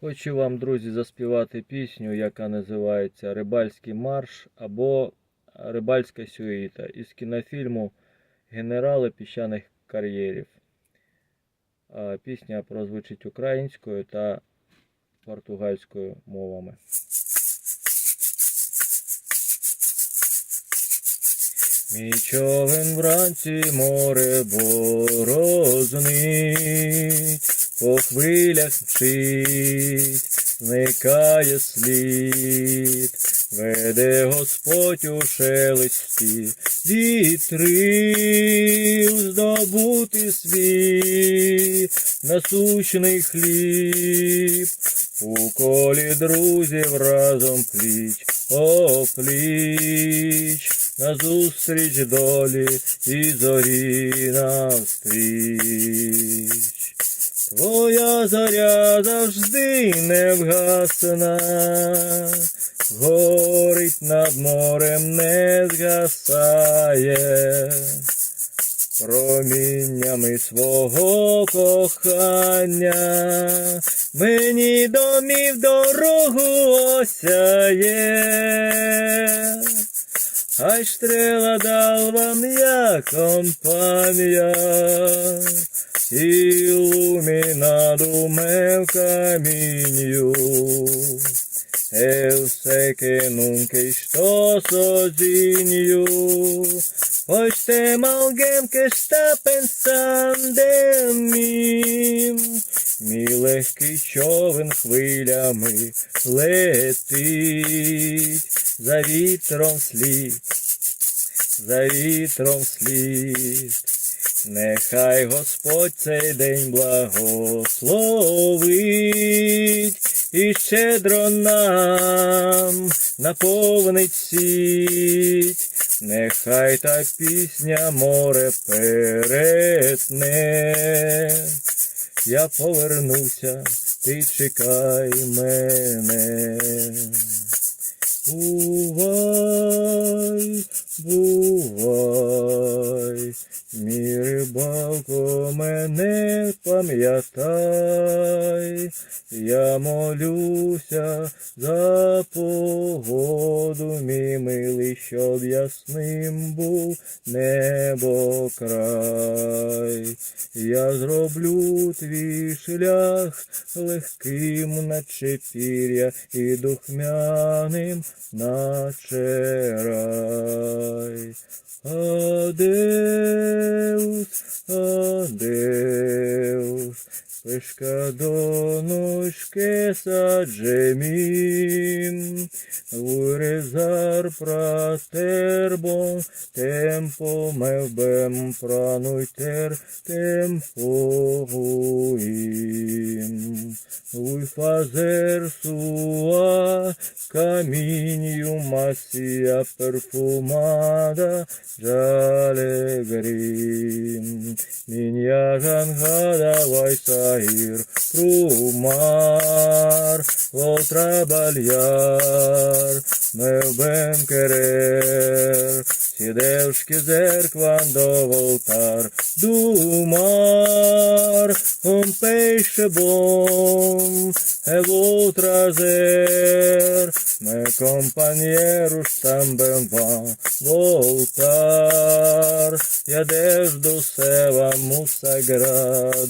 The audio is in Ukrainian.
Хочу вам, друзі, заспівати пісню, яка називається Рибальський марш або Рибальська сюїта із кінофільму Генерали піщаних кар'єрів. Пісня прозвучить українською та португальською мовами. Мій човен вранці море борознить, по хвилях мчить, зникає слід, веде Господь у шелесті вітрів, здобути свій насущний хліб, у колі друзів разом пліч опліч, назустріч долі і зорі навстріч. Твоя зоря завжди не вгасна, горить над морем не згасає, проміннями свого кохання, мені домів дорогу осяє. Хай стрела дал вам я компания Illuminado meu caminho. Eu sei que nunca estou sozinho, pois tem alguém que está pensando em mim. Мій легкий хвилями летить, за вітром слід, за вітром слід. Нехай Господь цей день благословить і щедро нам наповнить сіть. Нехай та пісня море перетне. Я повернуся, ти чекай мене. Бувай, бувай, мій рибалко, мене пам'ятай, я молюся за погоду, мій милий, щоб ясним був небо край. Я зроблю твій шлях легким, наче пір'я, і духмяним, наче рай. Адеус, адеус, pescadonos que gemim, Vui rezar pra ter bom tempo, meu bem, pra noiter tempo ruim. Vui fazer sua caminho macia perfumada de alegria. Minha jangada vai sair pro mar, vou trabalhar, meu bem querer. Se Deus quiser, quando voltar do mar, um peixe bom eu vou trazer. Meus companheiros também vão voltar. E a Deus do céu vamos agradecer.